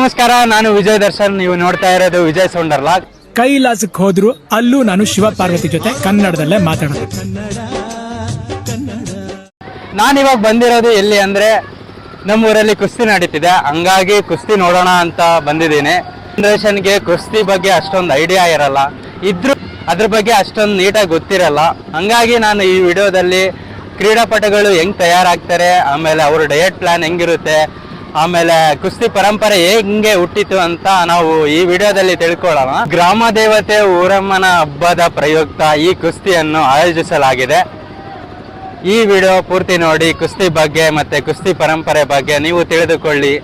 ನಮಸ್ಕಾರ ನಾನು ವಿಜಯ್ ದರ್ಶನ್. ನೀವು ನೋಡ್ತಾ ಇರೋದು ವಿಜಯ್ ಸೌಂಡರ್ಲಾ ಕೈಲಾಸಕ್ಕೆ ಹೋದ್ರು ಅಲ್ಲೂ ನಾನು ಶಿವ ಪಾರ್ವತಿ ಜೊತೆ ಕನ್ನಡದಲ್ಲೇ ಮಾತಾಡೋದು. ನಾನಿವಾಗ ಬಂದಿರೋದು ಎಲ್ಲಿ ಅಂದ್ರೆ ನಮ್ಮೂರಲ್ಲಿ ಕುಸ್ತಿ ನಡೀತಿದೆ. ಹಂಗಾಗಿ ಕುಸ್ತಿ ನೋಡೋಣ ಅಂತ ಬಂದಿದ್ದೀನಿ. ಜನರೇಷನ್ಗೆ ಕುಸ್ತಿ ಬಗ್ಗೆ ಅಷ್ಟೊಂದು ಐಡಿಯಾ ಇರಲ್ಲ. ಇದ್ರು ಅದ್ರ ಬಗ್ಗೆ ಅಷ್ಟೊಂದು ನೀಟಾಗಿ ಗೊತ್ತಿರಲ್ಲ. ಹಂಗಾಗಿ ನಾನು ಈ ವಿಡಿಯೋದಲ್ಲಿ ಕ್ರೀಡಾಪಟುಗಳು ಹೆಂಗ್ ತಯಾರಾಗ್ತಾರೆ ಆಮೇಲೆ ಅವ್ರ ಡಯಟ್ ಪ್ಲಾನ್ ಹೆಂಗಿರುತ್ತೆ ಆಮೇಲೆ ಕುಸ್ತಿ ಪರಂಪರೆ ಹೆಂಗೆ ಹುಟ್ಟಿತು ಅಂತ ನಾವು ಈ ವಿಡಿಯೋದಲ್ಲಿ ತಿಳ್ಕೊಳ್ಳೋಣ. ಗ್ರಾಮ ದೇವತೆ ಊರಮ್ಮನ ಹಬ್ಬದ ಪ್ರಯುಕ್ತ ಈ ಕುಸ್ತಿಯನ್ನು ಆಯೋಜಿಸಲಾಗಿದೆ. ಈ ವಿಡಿಯೋ ಪೂರ್ತಿ ನೋಡಿ ಕುಸ್ತಿ ಬಗ್ಗೆ ಮತ್ತೆ ಕುಸ್ತಿ ಪರಂಪರೆ ಬಗ್ಗೆ ನೀವು ತಿಳಿದುಕೊಳ್ಳಿ.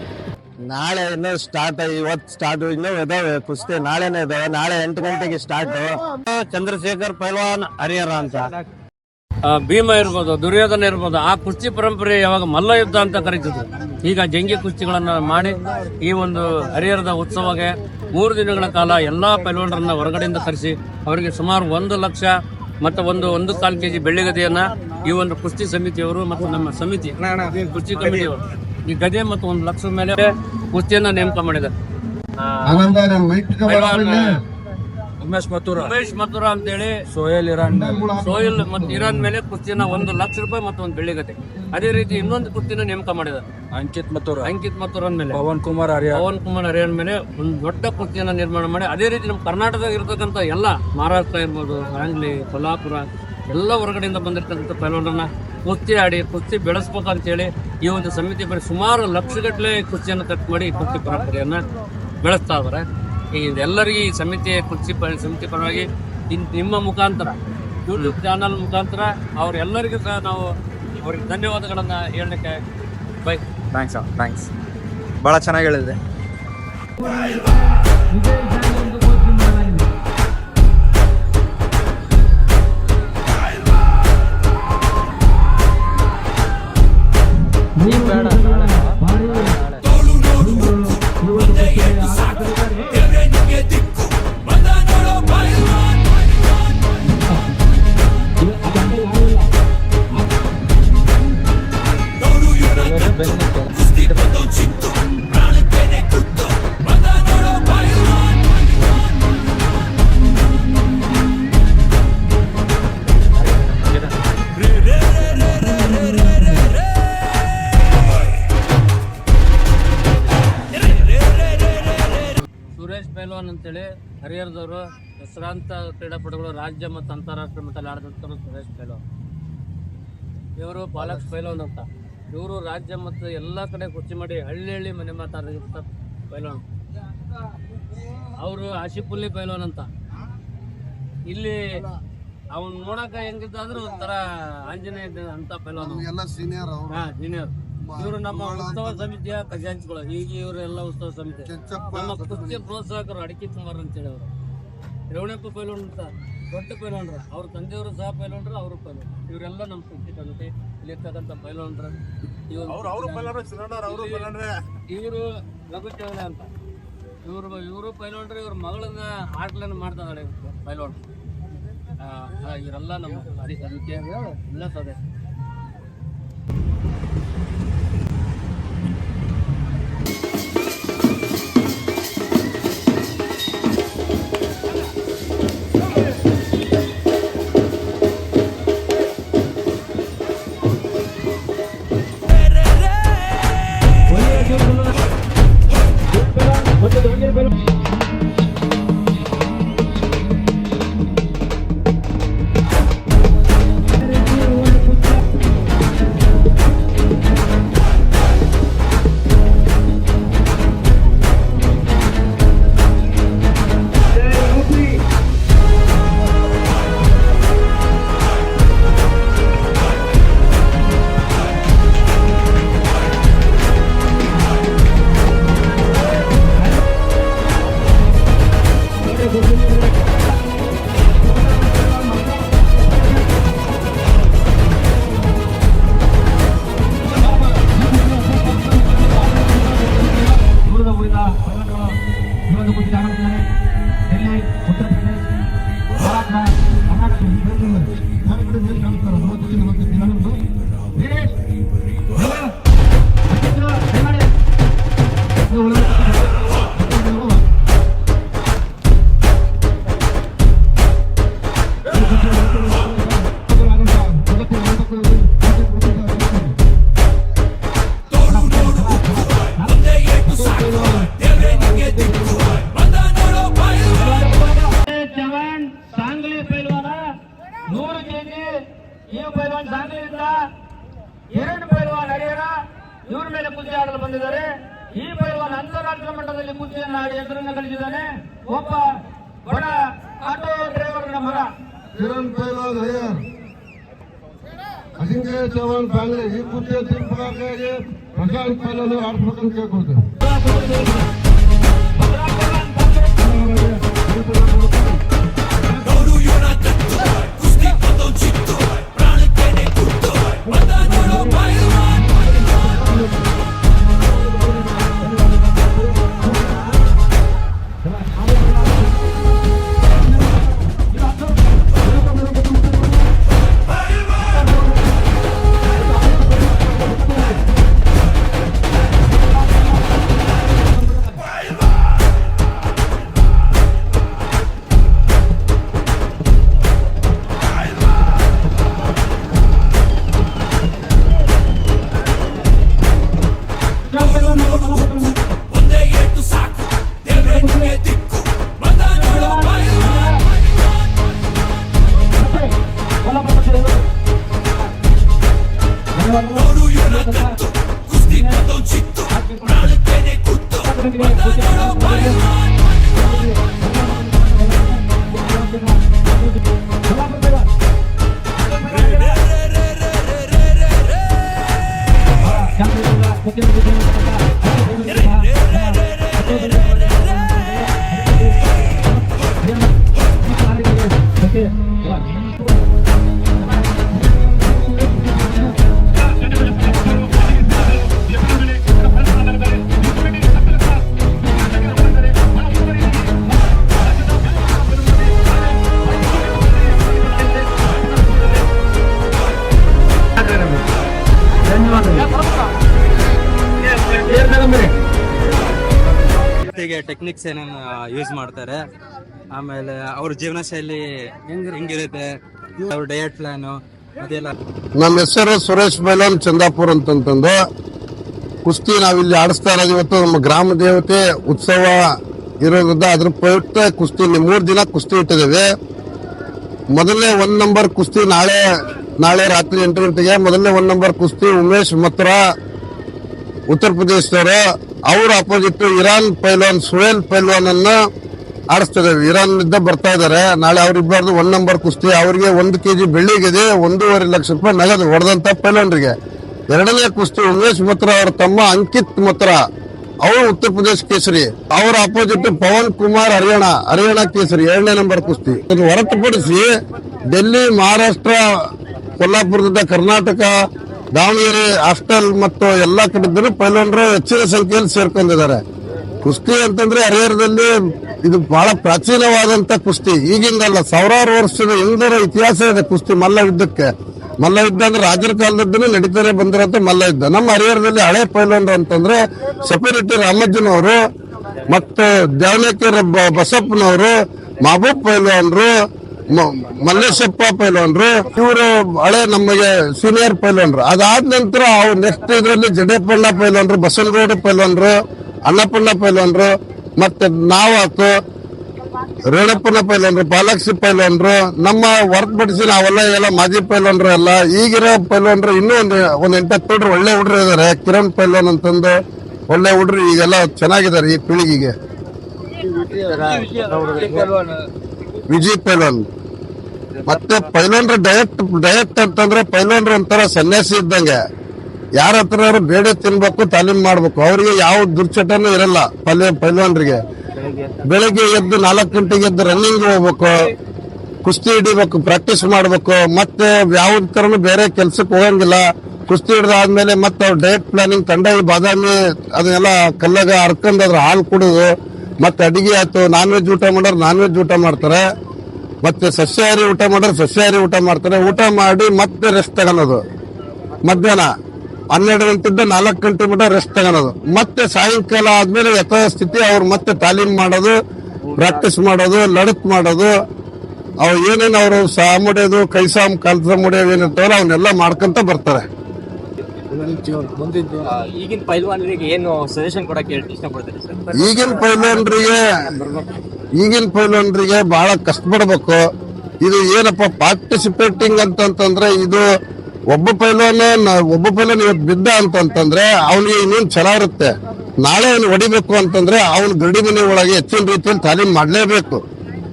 ನಾಳೆ ಇನ್ನೂ ಸ್ಟಾರ್ಟ್ ಇವತ್ತು ಸ್ಟಾರ್ಟ್ ಇನ್ನೂ ಇದಾವೆ ಕುಸ್ತಿ ನಾಳೆನೇ ಇದಾವೆ. ನಾಳೆ ಎಂಟು ಗಂಟೆಗೆ ಸ್ಟಾರ್ಟ್ ಚಂದ್ರಶೇಖರ್ ಪೈಲ್ವಾನ್ ಹರಿಹರ ಅಂತ. ಭೀಮ ಇರ್ಬೋದು ದುರ್ಯೋಧನ ಇರ್ಬೋದು ಆ ಕುಸ್ತಿ ಪರಂಪರೆ ಯಾವಾಗ ಮಲ್ಲ ಯುದ್ಧ ಅಂತ ಕರೀತಿದ್ರು. ಈಗ ಜಂಗಿ ಕುಸ್ತಿಗಳನ್ನು ಮಾಡಿ ಈ ಒಂದು ಹರಿಹರದ ಉತ್ಸವಕ್ಕೆ ಮೂರು ದಿನಗಳ ಕಾಲ ಎಲ್ಲಾ ಪೈಲ್ವಾನರನ್ನ ಹೊರಗಡೆಯಿಂದ ಕರೆಸಿ ಅವರಿಗೆ ಸುಮಾರು ಒಂದು ಲಕ್ಷ ಮತ್ತು ಒಂದು ಒಂದು ಕಾಲು ಕೆ ಜಿ ಬೆಳ್ಳಿಗದೆಯನ್ನ ಈ ಒಂದು ಕುಸ್ತಿ ಸಮಿತಿಯವರು ಮತ್ತು ನಮ್ಮ ಸಮಿತಿ ಕುಸ್ತಿ ಕಮಿಟಿಯವರು ಈ ಗದೆ ಮತ್ತು ಒಂದು ಲಕ್ಷದ ಮೇಲೆ ಕುಸ್ತಿಯನ್ನ ನೇಮಕ ಮಾಡಿದ್ದಾರೆ. ಉಮೇಶ್ ಮಥುರ. ಉಮೇಶ್ ಮಥುರ ಅಂತೇಳಿ ಸೋಯಲ್ ಇರಾನ್ ಸೋಯಲ್ ಮತ್ತು ಇರಾನ್ ಮೇಲೆ ಕುಸ್ತಿನ ಒಂದು ಲಕ್ಷ ರೂಪಾಯಿ ಮತ್ತು ಒಂದು ಬೆಳ್ಳಿಗತೆ ಅದೇ ರೀತಿ ಇನ್ನೊಂದು ಕುಸ್ತಿನ ನೇಮಕ ಮಾಡಿದ್ದಾರೆ. ಅಂಕಿತ್ ಮಥುರ. ಅಂಕಿತ್ ಮಥುರ ಮೇಲೆ ಪವನ್ ಕುಮಾರ್ ಹರಿಯ ಪವನ್ ಕುಮಾರ್ ಹರಿಯನ್ ಮೇಲೆ ಒಂದು ದೊಡ್ಡ ಕುಸ್ತಿಯನ್ನ ನಿರ್ಮಾಣ ಮಾಡಿ ಅದೇ ರೀತಿ ನಮ್ಮ ಕರ್ನಾಟಕದಾಗ ಇರ್ತಕ್ಕಂಥ ಎಲ್ಲ ಮಹಾರಾಷ್ಟ್ರ ಇರ್ಬೋದು ಸಾಂಗ್ಲಿ ಕೊಲ್ಹಾಪುರ ಎಲ್ಲ ಹೊರಗಡೆಯಿಂದ ಬಂದಿರತಕ್ಕಂಥ ಪೈಲವಾನರನ್ನ ಕುಸ್ತಿ ಆಡಿ ಕುಸ್ತಿ ಬೆಳೆಸ್ಬೇಕಂತೇಳಿ ಈ ಒಂದು ಸಮಿತಿ ಬರೀ ಸುಮಾರು ಲಕ್ಷಗಟ್ಟಲೆ ಕುಸ್ತಿಯನ್ನು ಕಟ್ ಮಾಡಿ ಕುಸ್ತಿ ಪರಂಪರೆಯನ್ನು ಬೆಳೆಸ್ತಾ ಇದ್ದಾರೆ ಈ ಎಲ್ಲರಿಗೂ ಈ ಸಮಿತಿ ಕುರ್ಚಿ ಪ- ಸಮಿತಿ ಪರವಾಗಿ ಇನ್- ನಿಮ್ಮ ಮುಖಾಂತರ ಯೂಟ್ಯೂಬ್ ಚಾನಲ್ ಮುಖಾಂತರ ಅವರೆಲ್ಲರಿಗೂ ಸಹ ನಾವು ಅವ್ರಿಗೆ ಧನ್ಯವಾದಗಳನ್ನು ಹೇಳಲಿಕ್ಕೆ ಬೈ ಥ್ಯಾಂಕ್ಸ್ ಥ್ಯಾಂಕ್ಸ್ ಭಾಳ ಚೆನ್ನಾಗಿ ಹೇಳಿದೆ ಸುರೇಶ್ ಪೈಲ್ವಾನ್ ಅಂತೇಳಿ ಹರಿಹರದವರು ಹೆಸರಾಂತ ಕ್ರೀಡಾಪಟುಗಳು ರಾಜ್ಯ ಮತ್ತು ಅಂತಾರಾಷ್ಟ್ರೀಯ ಮಟ್ಟದಲ್ಲಿ ಆಡಿದಂಥವ್ರು ಸುರೇಶ್ ಪೈಲ್ವಾನ್. ಇವರು ಪಾಲಕ್ ಪೈಲ್ವಾನ್ ಅಂತ. ಇವರು ರಾಜ್ಯ ಮತ್ತು ಎಲ್ಲ ಕಡೆ ಕುರ್ಚಿ ಮಾಡಿ ಹಳ್ಳಿ ಹಳ್ಳಿ ಮನೆ ಮಾತಾಡಿದಂಥ ಪೈಲ್ವಾನ್. ಅವರು ಆಶಿಪುಲ್ಲಿ ಪೈಲ್ವಾನ್ ಅಂತ. ಇಲ್ಲಿ ಅವ್ನು ನೋಡಕ ಹೆಂಗಿದ್ದಾದ್ರೂ ಒಂಥರ ಆಂಜನೇಯ ಅಂತ ಪೈಲ್ವಾನ್ ಸೀನಿಯರ್ ಹಾ ಜೂನಿಯರ್ ಇವರು ನಮ್ಮ ಉತ್ಸವ ಸಮಿತಿಯ ಖಜಾಂಚಿಗಳು ಹೀಗೆ ಇವರೆಲ್ಲ ಉತ್ಸವ ಸಮಿತಿ. ನಮ್ಮ ಕುಸ್ತಿ ಪ್ರೋತ್ಸಾಹಕರು ಅಡಿಕೆ ಕುಮಾರ್ ಅಂತೇಳಿ ಅವರು. ರೇವಣಪ್ಪ ಪೈಲೋನ್ ಅಂತ ದೊಡ್ಡ ಪೈಲೋನ್ರು ಅವ್ರ ತಂದೆಯವರು ಸಹ ಪೈಲೋನ್ರು ಅವರು ಪೈಲೋನ್ ಇವರೆಲ್ಲ ನಮ್ಮ ಕುಸ್ತಿ ಕಮಿಟಿ ಇಲ್ಲಿರ್ತಕ್ಕಂಥ ಅವರು ಇವರು ರಘು ಚೌಳೆ ಅಂತ. ಇವರು ಇವರು ಪೈಲೋನ್ರು ಇವ್ರ ಮಗಳನ್ನ ಆಟ್ಲನ್ನ ಮಾಡ್ತಾ ಪೈಲೋನ್ ಇವರೆಲ್ಲ ನಮ್ಮ ಸಮಿತಿಯ ಎಲ್ಲ ಸದಸ್ಯ किरण पहला दया अजिंक्य चव्हाण पांगरे ही कुठे तीन प्रकारचे प्रशांत ने आठ प्रकार केक होते ಕುಸ್ತಿಗೆ techniques ಏನೇನು ಯೂಸ್ ಮಾಡ್ತಾರೆ. ಆಮೇಲೆ ಅವ್ರ ಜೀವನ ಶೈಲಿ ಹೆಂಗಿರುತ್ತೆ ಅವ್ರ ಡಯಟ್ ಪ್ಲಾನು ಅದೆಲ್ಲ. ನಮ್ಮ ಹೆಸರು ಸುರೇಶ್ ಮೇಲನ್ ಚಂದಾಪುರ್ ಅಂತಂತಂದು. ಕುಸ್ತಿ ನಾವಿಲ್ಲಿ ಆಡಿಸ್ತಾ ಇರೋದು ಇವತ್ತು ನಮ್ಮ ಗ್ರಾಮ ದೇವತೆ ಉತ್ಸವ ಇರೋದ್ರಿಂದ ಅದ್ರ ಪ್ರಯುಕ್ತ ಕುಸ್ತಿ ಮೂರು ದಿನ ಕುಸ್ತಿ ಇಟ್ಟಿದ್ದೇವೆ. ಮೊದಲನೇ ಒಂದ್ ನಂಬರ್ ಕುಸ್ತಿ ನಾಳೆ ನಾಳೆ ರಾತ್ರಿ ಎಂಟು ಗಂಟೆಗೆ ಮೊದಲನೇ ಒಂದ್ ನಂಬರ್ ಕುಸ್ತಿ ಉಮೇಶ್ ಮತ್ರ, ಉತ್ತರ ಪ್ರದೇಶದವರು. ಅವ್ರ ಅಪೋಸಿಟ್ ಇರಾನ್ ಪೈಲ್ವಾನ್, ಸುಹೇಲ್ ಪೈಲ್ವಾನ್ ಅನ್ನ ಆಡಿಸ್ತಿದ್ದೇವೆ ಇರಾನ್ನಿಂದ ಬರ್ತಾ ಇದ್ದಾರೆ. ನಾಳೆ ಅವ್ರಿಬ್ಬರದು ಒನ್ ನಂಬರ್ ಕುಸ್ತಿ. ಅವರಿಗೆ ಒಂದು ಕೆ ಜಿ ಬೆಳ್ಳಿಗಿದೆ. ಒಂದೂವರೆ ಲಕ್ಷ ರೂಪಾಯಿ ನಗದು ಹೊಡೆದಂತ ಪೈಲ್ವಾನ್ರಿಗೆ. ಎರಡನೇ ಕುಸ್ತಿ ಉಮೇಶ್ ಮತ್ರ ಅವರ ತಮ್ಮ ಅಂಕಿತ್ ಮತ್ರ. ಅವರು ಉತ್ತರ ಪ್ರದೇಶ ಕೇಸರಿ. ಅವರ ಅಪೋಸಿಟ್ ಪವನ್ ಕುಮಾರ್ ಹರಿಯಾಣ ಹರಿಯಾಣ ಕೇಸರಿ. ಎರಡನೇ ನಂಬರ್ ಕುಸ್ತಿ. ಹೊರತುಪಡಿಸಿ ಡೆಲ್ಲಿ, ಮಹಾರಾಷ್ಟ್ರ, ಕೊಲ್ಲಾಪುರದಿಂದ ಕರ್ನಾಟಕ ದಾವಣಗೆರೆ, ಹಾಸ್ಟೆಲ್ ಮತ್ತು ಎಲ್ಲಾ ಕಡೆದ್ರು ಪೈಲವಾನರು ಹೆಚ್ಚಿನ ಸಂಖ್ಯೆಯಲ್ಲಿ ಸೇರ್ಕೊಂಡಿದ್ದಾರೆ. ಕುಸ್ತಿ ಅಂತಂದ್ರೆ ಹರಿಹರದಲ್ಲಿ ಇದು ಬಹಳ ಪ್ರಾಚೀನವಾದಂತ ಕುಸ್ತಿ. ಈಗಿಂದಲ್ಲ ಸಾವಿರಾರು ವರ್ಷದ ಹಿಂದರ ಇತಿಹಾಸ ಇದೆ ಕುಸ್ತಿ ಮಲ್ಲ ಯುದ್ಧಕ್ಕೆ. ಮಲ್ಲ ಯುದ್ಧ ಅಂದ್ರೆ ರಾಜರ ಕಾಲದದ್ದು ನಡೀತಾರೆ ಬಂದಿರೋಂಥ ಮಲ್ಲ ಯುದ್ಧ. ನಮ್ಮ ಹರಿಹರದಲ್ಲಿ ಹಳೆ ಪೈಲವಾನರು ಅಂತಂದ್ರೆ ಸೆಕ್ಯೂರಿಟಿ ರಾಮಜ್ಜನವರು ಮತ್ತೆ ದ್ಯಾವಣಕೆರೆ ಬ- ಬಸಪ್ಪನವರು, ಮಹಬೂಬ್ ಪೈಲ್ವಾನ್ರು ಮ- ಮಲ್ಲೇಶಪ್ಪ ಪೈಲ್ವಾನ್ರು, ಇವರು ಹಳೆ ನಮಗೆ ಸೀನಿಯರ್ ಪೈಲ್ವಾನ್ರು. ಅದಾದ ನಂತರ ಅವ್ರು ನೆಕ್ಸ್ಟ್ ಇದರಲ್ಲಿ ಜಡೇಪಣ್ಣ ಪೈಲ್ವಾನ್ರು, ಬಸವನಗೌಡ ಪೈಲವಾನ್ರು, ಅಣ್ಣಪಣ್ಣ ಪೈಲ್ವಾನ್ರು, ಮತ್ತೆ ನಾವಾತು ರೇಣಪ್ಪನ ಪೈಲನ್ರು ಬಾಲಕ್ಷಿ ಪೈಲನ್ರು ನಮ್ಮ ಹೊರತುಪಡಿಸಿ ನಾವೆಲ್ಲ ಎಲ್ಲ ಮಾಜಿ ಪೈಲನ್ರು ಎಲ್ಲ, ಈಗಿರೋ ಪೈಲನ್ರು ಇನ್ನೂ ಒಂದು, ಒಂದ್ ಎಂಟತ್ತು ಹುಡ್ರು ಒಳ್ಳೆ ಹುಡ್ರು ಇದಾರೆ. ಕಿರಣ್ ಪೈಲನ್ ಅಂತಂದು ಒಳ್ಳೆ ಹುಡ್ರು ಈಗೆಲ್ಲ ಚೆನ್ನಾಗಿದ್ದಾರೆ ಈ ಪೀಳಿಗೆಗೆ. ವಿಜಯ್ ಪೈಲನ್. ಮತ್ತೆ ಪೈಲನ್ರ ಡಯಟ್ ಡಯಟ್ ಅಂತಂದ್ರೆ ಪೈಲನ್ರ ಒಂಥರ ಸನ್ಯಾಸಿ ಇದ್ದಂಗೆ. ಯಾರ ಹತ್ರ ಬೇಡ ತಿನ್ಬೇಕು, ತಾಲೀಮ್ ಮಾಡ್ಬೇಕು. ಅವ್ರಿಗೆ ಯಾವ ದುರ್ಚಟನೂ ಇರಲ್ಲ ಪಲ್ಯ ಪೈಲ್ವಾನ್ರಿಗೆ ಬೆಳಗ್ಗೆ ಎದ್ದು ನಾಲ್ಕು ಗಂಟೆಗೆ ಎದ್ದು ರನ್ನಿಂಗ್ ಹೋಗ್ಬೇಕು, ಕುಸ್ತಿ ಹಿಡಿಬೇಕು ಪ್ರಾಕ್ಟೀಸ್ ಮಾಡ್ಬೇಕು, ಮತ್ತೆ ಯಾವ ತರನು ಬೇರೆ ಕೆಲ್ಸಕ್ಕೆ ಹೋಗಂಗಿಲ್ಲ. ಕುಸ್ತಿ ಹಿಡಿದಾದ್ಮೇಲೆ ಮತ್ತೆ ಅವ್ರ ಡಯಟ್ ಪ್ಲಾನಿಂಗ್ ತಂಡ ಬಾದಾಮಿ ಅದನ್ನೆಲ್ಲ ಕಲ್ಲಾಗ ಹರ್ಕೊಂಡ್ ಅದ್ರ ಹಾಲು ಕುಡಿದು ಮತ್ತೆ ಅಡಿಗೆ ಆಯ್ತು ನಾನ್ ವೆಜ್ ಊಟ ಮಾಡೋರು ನಾನ್ ವೆಜ್ ಊಟ ಮಾಡ್ತಾರೆ. ಮತ್ತೆ ಸಸ್ಯಾಹಾರಿ ಊಟ ಮಾಡೋರು ಸಸ್ಯಾಹಾರಿ ಊಟ ಮಾಡ್ತಾರೆ. ಊಟ ಮಾಡಿ ಮತ್ತೆ ರೆಸ್ಟ್ ತಗೊಳೋದು. ಮಧ್ಯಾಹ್ನ ಹನ್ನೆರಡು ಗಂಟೆಯಿಂದ ನಾಲ್ಕು ಗಂಟೆ ಮಟ್ಟ ರೆಸ್ಟ್ ತಗೊಳೋದು. ಮತ್ತೆ ಸಾಯಂಕಾಲ ಆದ್ಮೇಲೆ ಯಥಾಸ್ಥಿತಿ ಅವ್ರು ಮತ್ತೆ ತಾಲೀಮ್ ಮಾಡೋದು ಪ್ರಾಕ್ಟೀಸ್ ಮಾಡೋದು, ಲಡತ್ ಮಾಡೋದು. ಅವ್ರು ಏನೇನು ಅವರು ಸಾ ಮುಡಿಯೋದು ಕೈ ಸಾಮ್ ಕಲ್ಸ ಮುಡಿಯೋದು ಏನಿರ್ತಾವಲ್ಲ, ಅವನ್ನೆಲ್ಲ ಮಾಡ್ಕೊಂತ ಬರ್ತಾರೆ. ಈಗಿನ ಪೈಲ್ವಾನರಿಗೆ ಏನು ಸಜೆಷನ್ ಕೊಡಕ್ಕೆ ಇಷ್ಟಪಡ್ತೀರಿ ಈಗಿನ ಪೈಲ್ವಾನ್ರಿಗೆ, ಈಗಿನ ಪೈಲ್ವಾನರಿಗೆ ಬಹಳ ಕಷ್ಟಪಡ್ಬೇಕು. ಇದು ಏನಪ್ಪ ಪಾರ್ಟಿಸಿಪೇಟಿಂಗ್ ಅಂತಂತಂದ್ರೆ ಇದು ಒಬ್ಬ ಪೈಲ್ವಾನ್ ಒಬ್ಬ ಪೈಲ್ವಾನ್ ಇವತ್ತು ಬಿದ್ದ ಅಂತಂತಂದ್ರೆ ಅವನಿಗೆ ಇನ್ನೊಂದು ಛಲ ಇರುತ್ತೆ. ನಾಳೆ ಅವನು ಹೊಡಿಬೇಕು ಅಂತಂದ್ರೆ ಅವನು ಗಡಿ ಮನೆ ಒಳಗೆ ಹೆಚ್ಚಿನ ರೀತಿಯಲ್ಲಿ ತಾಲೀಮ್ ಮಾಡ್ಲೇಬೇಕು.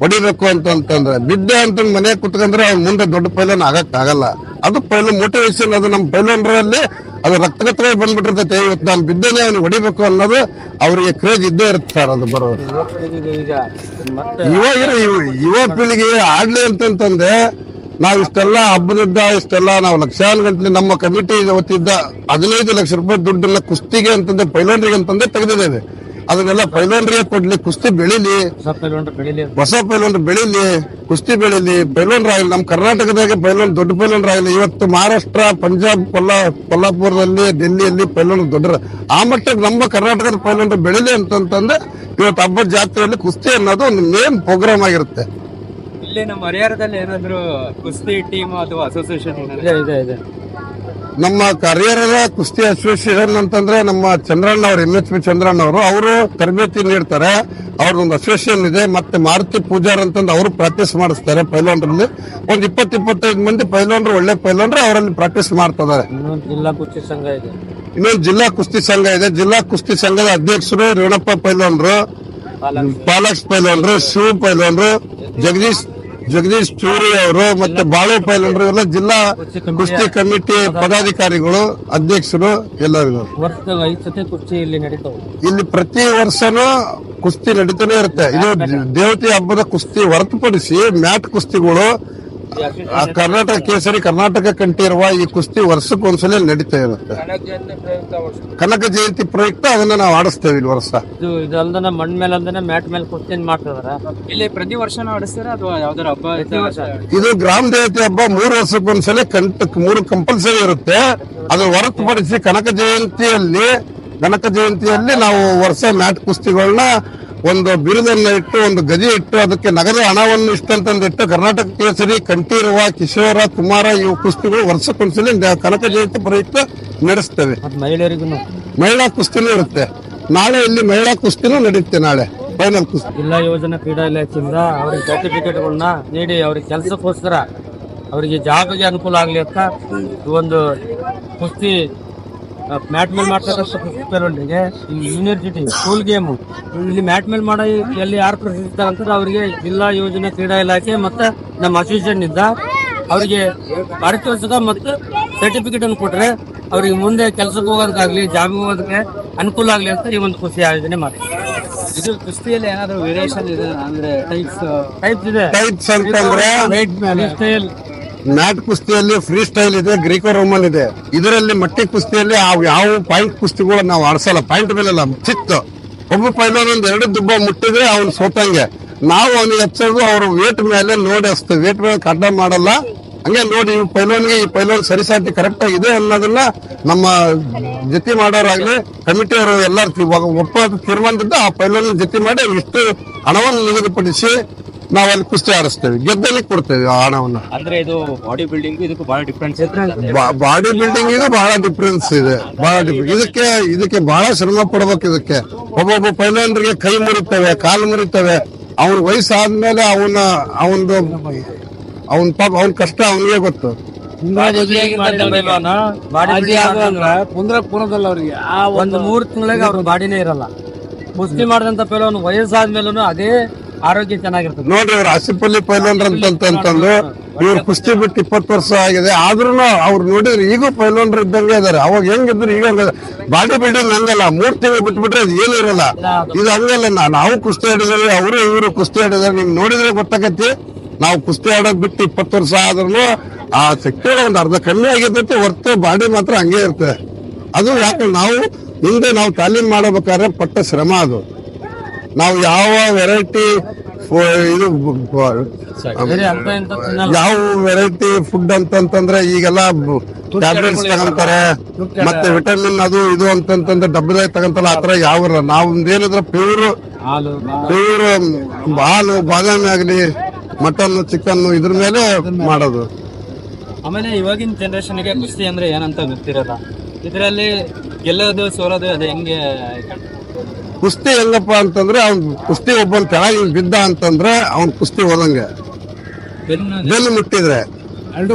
ಹೊಡಿಬೇಕು ಅಂತಂತಂದ್ರೆ. ಬಿದ್ದ ಅಂತ ಮನೆ ಕುತ್ಕೊಂಡ್ರೆ ಅವ್ನ ಮುಂದೆ ದೊಡ್ಡ ಪೈಲ್ವಾನ್ ಆಗಕ್ ಆಗಲ್ಲ ಅದು ಪೈಲ ಮೋಟಿವೇಶನ್ ಅದು ನಮ್ಮ ಪೈಲನ್ರಲ್ಲಿ ಅದು ರಕ್ತಗತವೇ ಬಂದ್ಬಿಟ್ಟಿರ್ತೈತೆ. ಇವತ್ತು ನಾನು ಬಿದ್ದೇನೆ ಅವ್ನು ಹೊಡಿಬೇಕು ಅನ್ನೋದು ಅವರಿಗೆ ಕ್ರೇಜ್ ಇದ್ದೇ ಇರುತ್ತೆ ಸರ್ ಅದು ಬರೋದು. ಯುವ ಯುವ ಪೀಳಿಗೆ ಆಡ್ಲಿ ಅಂತಂತಂದ್ರೆ ನಾವು ಇಷ್ಟೆಲ್ಲ ಹಬ್ಬದಿದ್ದ, ಇಷ್ಟೆಲ್ಲ ನಾವು ಲಕ್ಷಾನು ಗಂಟಲೆ ನಮ್ಮ ಕಮಿಟಿ ಹೊತ್ತಿದ್ದ ಹದಿನೈದು ಲಕ್ಷ ರೂಪಾಯಿ ದುಡ್ಡನ್ನ ಕುಸ್ತಿಗೆ ಅಂತಂದ್ರೆ ಪೈಲೋನ್ರಿಗೆ ಅಂತಂದ್ರೆ ತೆಗೆದಿದ್ದೇವೆ. ಅದನ್ನೆಲ್ಲ ಪೈಲೋನ್ರಿಗೆ ಕೊಡ್ಲಿ ಕುಸ್ತಿ ಬೆಳಿಲಿ. ಹೊಸ ಪೈಲೋನ್ ಬೆಳಿಲಿ ಕುಸ್ತಿ ಬೆಳಿಲಿ. ಪೈಲೋನ್ರಾಗಲಿ ನಮ್ಮ ಕರ್ನಾಟಕದಾಗ ಪೈಲೋನ್ ದೊಡ್ಡ ಪೈಲೋನ್ರಾಗಲಿ ಇವತ್ತು ಮಹಾರಾಷ್ಟ್ರ ಪಂಜಾಬ್ ಕೊಲ್ಲಾ ಕೊಲ್ಲಾಪುರದಲ್ಲಿ ಡೆಲ್ಲಿಯಲ್ಲಿ ಪೈಲೋನ್ ದೊಡ್ಡ ಆ ಮಟ್ಟಕ್ಕೆ ನಮ್ಮ ಕರ್ನಾಟಕದ ಪೈಲೋನ್ರು ಬೆಳಿಲಿ ಅಂತಂತಂದ್ರೆ ಇವತ್ತು ಹಬ್ಬದ ಜಾತ್ರೆಯಲ್ಲಿ ಕುಸ್ತಿ ಅನ್ನೋದು ಒಂದು ಮೇನ್ ಪ್ರೋಗ್ರಾಮ್ ಆಗಿರುತ್ತೆ. ಇಲ್ಲಿ ನಮ್ಮ ಹರಿಹರದಲ್ಲಿ ಏನಾದ್ರು ಕುಸ್ತಿ ಟೀಮ್ ಅಥವಾ ಅಸೋಸಿಯೇಷನ್ ಇದೆ ಇದೆ ಇದೆ. ನಮ್ಮ ಕರಿಯರ ಕುಸ್ತಿ ಅಸೋಸಿಯೇಷನ್ ಅಂತಂದ್ರೆ ನಮ್ಮ ಚಂದ್ರಣ್ಣ ಅವರು ಎಂ ಎಚ್ ಪಿ ಚಂದ್ರಣ್ಣ ಅವರು ಅವರು ತರಬೇತಿ ನೀಡ್ತಾರೆ. ಅವ್ರದೊಂದು ಅಸೋಸಿಯೇಷನ್ ಇದೆ ಮತ್ತೆ ಮಾರುತಿ ಪೂಜಾರ್ ಅಂತಂದು ಅವರು ಪ್ರಾಕ್ಟೀಸ್ ಮಾಡಿಸ್ತಾರೆ ಪೈಲವಾನ್ರಲ್ಲಿ. ಒಂದ್ ಇಪ್ಪತ್ ಇಪ್ಪತ್ತೈದು ಮಂದಿ ಪೈಲವಾನ್ರು ಒಳ್ಳೆ ಪೈಲವಾನ್ರು ಅವರಲ್ಲಿ ಪ್ರಾಕ್ಟೀಸ್ ಮಾಡ್ತಿದ್ದಾರೆ ಇನ್ನೊಂದು ಜಿಲ್ಲಾ ಕುಸ್ತಿ ಸಂಘ ಇದೆ. ಇನ್ನೊಂದು ಜಿಲ್ಲಾ ಕುಸ್ತಿ ಸಂಘ ಇದೆ. ಜಿಲ್ಲಾ ಕುಸ್ತಿ ಸಂಘದ ಅಧ್ಯಕ್ಷರು ರೇಣಪ್ಪ ಪೈಲೋನ್ರು ಪಾಲಕ್ಸ್ ಪೈಲವಾನ್ರು ಶಿವ ಪೈಲವಾನ್ರು ಜಗದೀಶ್ ಜಗದೀಶ್ ಚೂರಿ ಅವರು ಮತ್ತೆ ಬಾಳೆ ಪೈಲನ್ರು ಎಲ್ಲ ಜಿಲ್ಲಾ ಕುಸ್ತಿ ಕಮಿಟಿ ಪದಾಧಿಕಾರಿಗಳು ಅಧ್ಯಕ್ಷರು ಎಲ್ಲರಿಗೂ. ಇಲ್ಲಿ ಪ್ರತಿ ವರ್ಷನೂ ಕುಸ್ತಿ ನಡೀತಾನೆ ಇರುತ್ತೆ. ಇದು ದೇವತೆ ಹಬ್ಬದ ಕುಸ್ತಿ ಹೊರತುಪಡಿಸಿ ಮ್ಯಾಟ್ ಕುಸ್ತಿಗಳು ಆ ಕರ್ನಾಟಕ ಕೇಸರಿ ಕರ್ನಾಟಕ ಕಂಠಿರುವ ಈ ಕುಸ್ತಿ ವರ್ಷಕ್ಕೆ ಒಂದ್ಸಲ ನಡೀತಾ ಇರುತ್ತೆ. ಕನಕ ಜಯಂತಿ ಪ್ರಯುಕ್ತ ಅದನ್ನ ನಾವು ಆಡಿಸ್ತೇವೆ ಇಲ್ಲಿ ವರ್ಷ. ಇದು ಇದಲ್ದನ ಮಣ್ಣ್ ಮೇಲೆ ಅಲ್ದನ ಮ್ಯಾಟ್ ಮೇಲೆ ಕುಸ್ತಿ ಮಾಡ್ತಿದಾರ? ಇಲ್ಲಿ ಪ್ರತಿ ವರ್ಷ ಆಡಿಸ್ತಾರ ಅಥವಾ ಯಾವ್ದಾರ ಹಬ್ಬ ಇದು ಗ್ರಾಮ ದೇವತೆ ಹಬ್ಬ ಮೂರು ವರ್ಷಕ್ಕೊಂದ್ಸಲ ಕಂಟ ಮೂರು ಕಂಪಲ್ಸರಿ ಇರುತ್ತೆ. ಅದು ಹೊರತುಪಡಿಸಿ ಕನಕ ಜಯಂತಿಯಲ್ಲಿ ಕನಕ ಜಯಂತಿಯಲ್ಲಿ ನಾವು ವರ್ಷ ಮ್ಯಾಟ್ ಕುಸ್ತಿಗಳನ್ನ ಒಂದು ಬಿರುದನ್ನ ಇಟ್ಟು ಒಂದು ಗದಿ ಇಟ್ಟು ಅದಕ್ಕೆ ನಗದ ಹಣವನ್ನು ಇಷ್ಟಂತಂದು ಇಟ್ಟು ಕರ್ನಾಟಕ ಕೇಸರಿ ಕಂಠೀರವ ಕಿಶೋರ ಕುಮಾರ ಇವು ಕುಸ್ತಿಗಳು ವರ್ಷಕ್ಕೊಂದ್ಸಲ ಕನಕ ಜಯಂತಿ ಪ್ರಯುಕ್ತ ನಡೆಸ್ತೇವೆ. ಮಹಿಳೆಯರಿಗೂ ಮಹಿಳಾ ಕುಸ್ತಿನೂ ಇರುತ್ತೆ. ನಾಳೆ ಇಲ್ಲಿ ಮಹಿಳಾ ಕುಸ್ತಿನೂ ನಡೆಯುತ್ತೆ ನಾಳೆ ಫೈನಲ್ ಕುಸ್ತಿ. ಜಿಲ್ಲಾ ಯೋಜನಾ ಕ್ರೀಡಾ ಇಲಾಖೆಯಿಂದ ಅವ್ರಿಗೆ ಸರ್ಟಿಫಿಕೇಟ್ಗಳನ್ನ ನೀಡಿ ಅವ್ರಿಗೆ ಕೆಲಸಕ್ಕೋಸ್ಕರ ಅವರಿಗೆ ಜಾಬ್ಗೆ ಅನುಕೂಲ ಆಗಲಿ ಅಂತ ಒಂದು ಕುಸ್ತಿ ಮ್ಯಾಟ್ ಮೇಲೆ ಮಾಡ್ತಕ್ಕಂಥ ಯೂನಿವರ್ಸಿಟಿ ಸ್ಕೂಲ್ ಗೇಮು ಇಲ್ಲಿ ಮ್ಯಾಟ್ ಮೇಲೆ ಮಾಡೋ ಎಲ್ಲಿ ಯಾರು ಪ್ರಶ್ನಿಸ್ತಾರೆ ಅಂತ ಅವರಿಗೆ ಜಿಲ್ಲಾ ಯೋಜನೆ ಕ್ರೀಡಾ ಇಲಾಖೆ ಮತ್ತೆ ನಮ್ಮ ಅಸೋಸಿಯೇಷನ್ ಇಂದ ಅವರಿಗೆ ಪಾರಿತೋಷಕ ಮತ್ತು ಸರ್ಟಿಫಿಕೇಟ್ ಅನ್ನು ಕೊಟ್ರೆ ಅವರಿಗೆ ಮುಂದೆ ಕೆಲಸಕ್ಕೆ ಹೋಗೋದಕ್ಕಾಗ್ಲಿ ಜಾಬಿಗೆ ಹೋಗೋದಕ್ಕೆ ಅನುಕೂಲ ಆಗಲಿ ಅಂತ ಈ ಒಂದು ಖುಷಿ ಆಯೋಜನೆ ಮಾಡ್ತೀವಿ. ಇದು ಕುಸ್ತಿಯಲ್ಲಿ ಏನಾದರೂ ವೇರಿಯೇಷನ್ ಇದೆ ಅಂದ್ರೆ ಟೈಪ್ಸ್ ಟೈಪ್ಸ್ ಇದೆ. ಟೈಪ್ಸ್ ಅಂತಂದ್ರೆ ಸ್ಟೈಲ್ ಮ್ಯಾಟ್ ಕುಸ್ತಿಯಲ್ಲಿ ಫ್ರೀ ಸ್ಟೈಲ್ ಇದೆ ಗ್ರೀಕೋ ರೋಮನ್ ಇದೆ. ಇದರಲ್ಲಿ ಮಟ್ಟಿ ಕುಸ್ತಿಯಲ್ಲಿ ಯಾವ ಪಾಯಿಂಟ್ ಕುಸ್ತಿಗಳು ನಾವು ಆಡ್ಸಲ್ಲ. ಪಾಯಿಂಟ್ ಮೇಲೆಲ್ಲ ಚಿತ್ತು. ಒಬ್ಬ ಪೈಲೋನ್ ಒಂದು ಎರಡು ದುಬ್ಬ ಮುಟ್ಟಿದ್ರೆ ಅವ್ನು ಸೋತಂಗೆ. ನಾವು ಅವ್ನಿಗೆ ಹಚ್ಚೋದು ಅವ್ರ ವೇಟ್ ಮೇಲೆ ನೋಡಿ ಹಚ್ತೇವೆ ವೇಟ್ ಮೇಲೆ ಕಡ್ಡ ಮಾಡಲ್ಲ. ಹಂಗೆ ನೋಡಿ ಈ ಪೈಲೋನ್ಗೆ ಈ ಪೈಲೋನ್ ಸರಿಸಾಟಿ ಕರೆಕ್ಟ್ ಆಗಿದೆ ಅನ್ನೋದನ್ನ ನಮ್ಮ ಜೊತೆ ಮಾಡೋರಾಗ್ಲಿ ಕಮಿಟಿ ಅವರು ಎಲ್ಲರೂ ಒಪ್ಪ ತೀರ್ಮಾನದಿಂದ ಆ ಪೈಲೋನ್ ಜೊತೆ ಮಾಡಿ ಇಷ್ಟು ಹಣವನ್ನು ನಿಗದಿಪಡಿಸಿ ನಾವು ಅಲ್ಲಿ ಕುಸ್ತಿ ಆಡಿಸ್ತೇವೆ. ಗೆದ್ದಲ್ಲಿ ಕೊಡ್ತೇವೆ ಆ ಹಣವನ್ನು. ಅಂದ್ರೆ ಇದು ಬಾಡಿ ಬಿಲ್ಡಿಂಗ್ ಇದಕ್ಕೂ ಬಹಳ ಡಿಫ್ರೆನ್ಸ್ ಬಾಡಿ ಬಿಲ್ಡಿಂಗ್ ಇದು ಬಹಳ ಡಿಫ್ರೆನ್ಸ್ ಇದೆ. ಬಹಳ ಡಿಫ್ರೆನ್ಸ್ ಇದಕ್ಕೆ ಇದಕ್ಕೆ ಬಹಳ ಶ್ರಮ ಪಡ್ಬೇಕು ಇದಕ್ಕೆ. ಒಬ್ಬೊಬ್ಬ ಪೈಲವಾನರಿಗೆ ಕೈ ಮುರಿತವೆ ಕಾಲು ಮುರಿತವೆ. ಅವನ ವಯಸ್ಸಾದ್ಮೇಲೆ ಅವನ ಅವನದು ಅವನ್ ಪಾಪ ಅವನ ಕಷ್ಟ ಅವನಿಗೆ ಗೊತ್ತು. ಒಂದು ಮೂರು ತಿಂಗಳಿಗೆ ಅವ್ರ ಬಾಡಿನೇ ಇರಲ್ಲ. ಕುಸ್ತಿ ಮಾಡಿದಂತ ಪೈಲವನ್ ವಯಸ್ಸಾದ್ಮೇಲೂ ಅದೇ ಆರೋಗ್ಯ ಚೆನ್ನಾಗಿರ್ತದೆ. ನೋಡ್ರಿ ಇವ್ರು ಹಸಿಪಲ್ಲಿ ಅಲಿ ಪೈಲವಾನ್ರು ಅಂತಂತಂದು ಇವ್ರು ಕುಸ್ತಿ ಬಿಟ್ಟು ಇಪ್ಪತ್ತು ವರ್ಷ ಆಗಿದೆ. ಆದ್ರೂ ಅವ್ರು ನೋಡಿದ್ರೆ ಈಗೂ ಪೈಲವಾನ್ರು ಇದ್ದಂಗೆ ಇದಾರೆ. ಅವಾಗ ಹೆಂಗಿದ್ರು ಈಗ ಬಾಡಿ ಬಿಲ್ಡಿಂಗ್ ಹಂಗಲ್ಲ. ಮೂರ್ ತಿಂಗಳು ಬಿಟ್ಬಿಟ್ರೆ ಅದು ಏನು ಇರಲ್ಲ. ಇದು ಹಂಗಲ್ಲ. ನಾವು ಕುಸ್ತಿ ಆಡಿದ್ರೆ ಅವರು ಇವರು ಕುಸ್ತಿ ಆಡಿದ್ರೆ ನಿಮ್ಗೆ ನೋಡಿದ್ರೆ ಗೊತ್ತಾಗತ್ತೆ. ನಾವು ಕುಸ್ತಿ ಆಡೋದ್ ಬಿಟ್ಟು ಇಪ್ಪತ್ತು ವರ್ಷ ಆದ್ರೂ ಆ ಶಕ್ತಿ ಒಂದು ಅರ್ಧ ಕಮ್ಮಿ ಆಗಿರ್ತೈತೆ. ಹೊರತು ಬಾಡಿ ಮಾತ್ರ ಹಂಗೆ ಇರ್ತದೆ. ಅದು ಯಾಕೆ ನಾವು ಹಿಂದೆ ನಾವು ತಾಲೀಮ್ ಮಾಡಬೇಕಾದ್ರೆ ಪಟ್ಟ ಶ್ರಮ ಅದು. ನಾವು ಯಾವ ವೆರೈಟಿ ಇದು ಯಾವ ವೆರೈಟಿ ಫುಡ್ ಅಂತಂತಂದ್ರೆ ಈಗೆಲ್ಲ ಟ್ಯಾಬ್ಲೆಟ್ಸ್ ತಗೊಂತಾರೆ ಮತ್ತೆ ವಿಟಮಿನ್ ಅದು ಇದು ಅಂತಂತಂದ್ರೆ ಡಬ್ಬದಾಗ ತಗೊಂತಲ್ಲ ಆತರ ಯಾವ ನಾವು ಏನಿದ್ರೆ ಪ್ಯೂರ್ ಪ್ಯೂರ್ ಹಾಲು ಬಾದಾಮಿ ಆಗ್ಲಿ ಮಟನ್ ಚಿಕನ್ ಇದ್ರ ಮೇಲೆ ಮಾಡೋದು. ಆಮೇಲೆ ಇವಾಗಿನ ಜನರೇಷನ್ಗೆ ಕುಸ್ತಿ ಅಂದ್ರೆ ಏನಂತ ಗೊತ್ತಿರಲ್ಲ. ಇದರಲ್ಲಿ ಗೆಲ್ಲೋದು ಸೋಲೋದು ಅದು ಹೆಂಗೆ ಕುಸ್ತಿ ಹೆಂಗಪ್ಪ ಅಂತಂದ್ರೆ ಅವ್ನ್ ಕುಸ್ತಿ ಒಬ್ಬನ್ ಕೆಳಗೆ ಬಿದ್ದ ಅಂತಂದ್ರೆ ಅವ್ನ್ ಕುಸ್ತಿ ಹೋದಂಗೆ. ಬೆನ್ನು ಮುಟ್ಟಿದ್ರೆ. ಎರಡು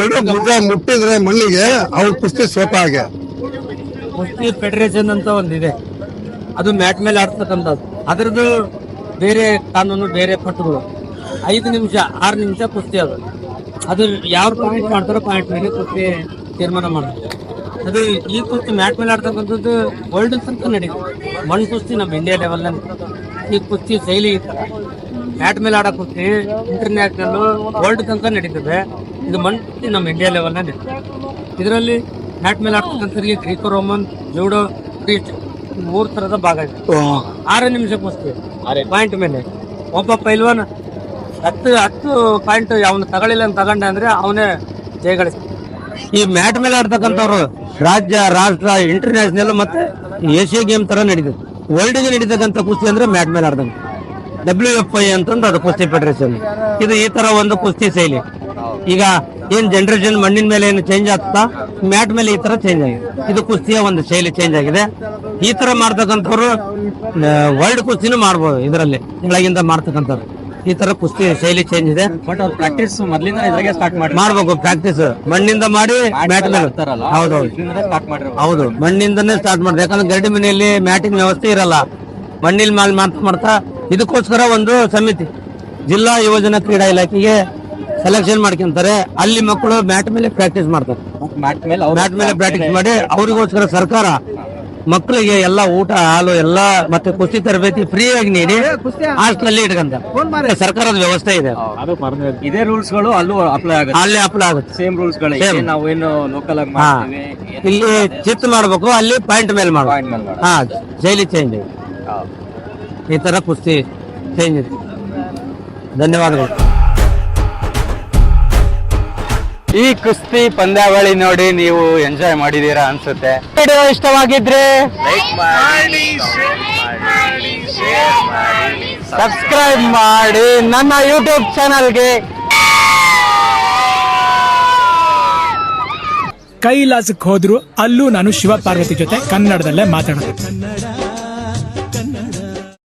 ಎರಡು ಭುಜ ಮುಟ್ಟಿದ್ರೆ ಮಣ್ಣಿಗೆ ಅವ್ನ ಕುಸ್ತಿ ಸೋತ ಹಾಗೆ. ಕುಸ್ತಿ ಫೆಡರೇಷನ್ ಅಂತ ಒಂದಿದೆ. ಅದು ಮ್ಯಾಟ್ ಮೇಲೆ ಆಡ್ತಕ್ಕಂಥದ್ದು ಅದರದ್ದು ಬೇರೆ ಕಾನೂನು ಬೇರೆ ಪಟ್ಟುಗಳು. ಐದು ನಿಮಿಷ ಆರು ನಿಮಿಷ ಕುಸ್ತಿ ಅದು. ಅದು ಯಾವ ಪಾಯಿಂಟ್ ಮಾಡ್ತಾರೋ ಪಾಯಿಂಟ್ ಮೇಲೆ ಕುಸ್ತಿ ತೀರ್ಮಾನ ಮಾಡ್ತಾರೆ. ಅದು ಈ ಕುಸ್ತಿ ಮ್ಯಾಟ್ ಮೇಲೆ ಆಡ್ತಕ್ಕಂಥದ್ದು ವರ್ಲ್ಡ್ ಅಂತ ನಡೀತದೆ. ಮಣ್ಣು ಕುಸ್ತಿ ನಮ್ಮ ಇಂಡಿಯಾ ಲೆವೆಲ್ ಈ ಕುಸ್ತಿ ಶೈಲಿ ಮ್ಯಾಟ್ ಮೇಲೆ ಆಡೋ ಕುಸ್ತಿ ಇಂಟರ್ನ್ಯಾಷನಲ್ ವರ್ಲ್ಡ್ ತನಕ ನಡೀತದೆ. ಇದು ಮಣ್ಣು ಕುಸ್ತಿ ನಮ್ಮ ಇಂಡಿಯಾ ಲೆವೆಲ್ ಇದರಲ್ಲಿ ಮ್ಯಾಟ್ ಮೇಲೆ ಆಡ್ತಕ್ಕಂಥವ್ರಿಗೆ ಗ್ರೀಕೋ ರೋಮನ್ ಜೂಡೋ ಕ್ರೀಟ್ ಮೂರು ಥರದ ಭಾಗ ಇದೆ. ಆರು ನಿಮಿಷ ಕುಸ್ತಿ ಪಾಯಿಂಟ್ ಮೇಲೆ. ಒಬ್ಬ ಪೈಲ್ವಾನ್ ಹತ್ತು ಹತ್ತು ಪಾಯಿಂಟ್ ಅವನು ತಗೊಳ್ಳಿಲ್ಲ ಅಂತ ತಗೊಂಡ ಅಂದ್ರೆ ಅವನೇ ಜಯಗಳಿಸ್ತಾನೆ. ಈ ಮ್ಯಾಟ್ ಮೇಲೆ ಆಡ್ತಕ್ಕಂಥವ್ರು ರಾಜ್ಯ ರಾಷ್ಟ್ರ ಇಂಟರ್ನ್ಯಾಷನಲ್ ಮತ್ತೆ ಏಷ್ಯಾ ಗೇಮ್ ತರ ನಡೀತದೆ. ವರ್ಲ್ಡ್ಗೆ ನಡೀತಕ್ಕಂಥ ಕುಸ್ತಿ ಅಂದ್ರೆ ಮ್ಯಾಟ್ ಮೇಲೆ ಆಡ್ದಂಗೆ ಡಬ್ಲ್ಯೂ ಎಫ್ ಐ ಅಂತಂದು ಅದು ಕುಸ್ತಿ ಫೆಡರೇಷನ್ ಇದು ಈ ತರ ಒಂದು ಕುಸ್ತಿ ಶೈಲಿ. ಈಗ ಏನ್ ಜನರೇಷನ್ ಮಣ್ಣಿನ ಮೇಲೆ ಏನು ಚೇಂಜ್ ಆಗ್ತಾ ಮ್ಯಾಟ್ ಮೇಲೆ ಈ ತರ ಚೇಂಜ್ ಆಗಿದೆ. ಇದು ಕುಸ್ತಿಯ ಒಂದು ಶೈಲಿ ಚೇಂಜ್ ಆಗಿದೆ. ಈ ತರ ಮಾಡ್ತಕ್ಕಂಥವ್ರು ವರ್ಲ್ಡ್ ಕುಸ್ತಿನೂ ಮಾಡ್ಬೋದು ಇದರಲ್ಲಿ ಕೆಳಗಿಂದ ಮಾಡ್ತಕ್ಕಂಥವ್ರು. ಈ ತರ ಕುಸ್ತಿ ಶೈಲಿ ಚೇಂಜ್ ಇದೆ. ಬಟ್ ಅವ್ರು ಪ್ರಾಕ್ಟೀಸ್ ಮೊದ್ಲಿಂದ ಇದ್ರಾಗೆ ಸ್ಟಾರ್ಟ್ ಮಾಡಿ ಮಾಡ್ಬೇಕು ಪ್ರಾಕ್ಟೀಸ್ ಮಣ್ಣಿಂದ ಮಾಡಿ ಮ್ಯಾಟ್ ಮೇಲೆ ಹೌದೌದು. ಸ್ಟಾರ್ಟ್ ಹೌದು. ಮಣ್ಣಿಂದನೇ ಸ್ಟಾರ್ಟ್ ಮಾಡಿದೆ ಯಾಕಂದ್ರೆ ಗರಡಿ ಮನೆಯಲ್ಲಿ ಮ್ಯಾಟಿಂಗ್ ವ್ಯವಸ್ಥೆ ಇರಲ್ಲ. ಮಣ್ಣಿನ ಮಾಲ್ ಮಾಡ್ತಾ ಮಾಡ್ತಾ ಇದಕ್ಕೋಸ್ಕರ ಒಂದು ಸಮಿತಿ ಜಿಲ್ಲಾ ಯುವಜನ ಕ್ರೀಡಾ ಇಲಾಖೆಗೆ ಸೆಲೆಕ್ಷನ್ ಮಾಡ್ಕೊಂತಾರೆ. ಅಲ್ಲಿ ಮಕ್ಕಳು ಮ್ಯಾಟ್ ಮೇಲೆ ಪ್ರಾಕ್ಟೀಸ್ ಮಾಡ್ತಾರೆ. ಮ್ಯಾಟ್ ಮೇಲೆ ಮ್ಯಾಟ್ ಮೇಲೆ ಪ್ರಾಕ್ಟೀಸ್ ಮಾಡಿ. ಅವರಿಗೋಸ್ಕರ ಸರ್ಕಾರ ಮಕ್ಕಳಿಗೆ ಎಲ್ಲ ಊಟ ಹಾಲು ಎಲ್ಲ ಮತ್ತೆ ಕುಸ್ತಿ ತರಬೇತಿ ಫ್ರೀ ಆಗಿ ನೀಡಿ ಹಾಸ್ಟೆಲ್ ಅಲ್ಲಿ ಇಟ್ಕಂತ. ಸರ್ಕಾರದ ವ್ಯವಸ್ಥೆ ಇದೆ. ಅದು ಇದೇ ರೂಲ್ಸ್ಗಳು ಅಲ್ಲೂ ಅಪ್ಲೈ ಆಗುತ್ತೆ. ಅಲ್ಲೇ ಅಪ್ಲೈ ಆಗುತ್ತೆ. ಸೇಮ್ ರೂಲ್ಸ್ಗಳು ನಾವೇನು ನಾವು ಏನು ಲೋಕಲ್ ಆಗಿ ಇಲ್ಲಿ ಚಿತ್ ಮಾಡ್ಬೇಕು ಅಲ್ಲಿ ಪಾಯಿಂಟ್ ಮೇಲೆ ಮಾಡಿ ಮಾಡ್ಬೇಕು. ಹಾ ಶೈಲಿ ಚೇಂಜ್ ಈ ತರ ಕುಸ್ತಿ ಚೇಂಜ್ ಇದೆ ಧನ್ಯವಾದಗಳು. ಈ ಕುಸ್ತಿ ಪಂದ್ಯಾವಳಿ ನೋಡಿ ನೀವು ಎಂಜಾಯ್ ಮಾಡಿದೀರಾ ಅನ್ಸುತ್ತೆ. ವಿಡಿಯೋ ಇಷ್ಟವಾಗಿದ್ರೆ ಸಬ್ಸ್ಕ್ರೈಬ್ ಮಾಡಿ ನನ್ನ ಯೂಟ್ಯೂಬ್ ಚಾನಲ್ಗೆ ಕೈಲಾಸಕ್ಕೆ ಹೋದ್ರು ಅಲ್ಲೂ ನಾನು ಶಿವ ಪಾರ್ವತಿ ಜೊತೆ ಕನ್ನಡದಲ್ಲೇ ಮಾತಾಡೋದು.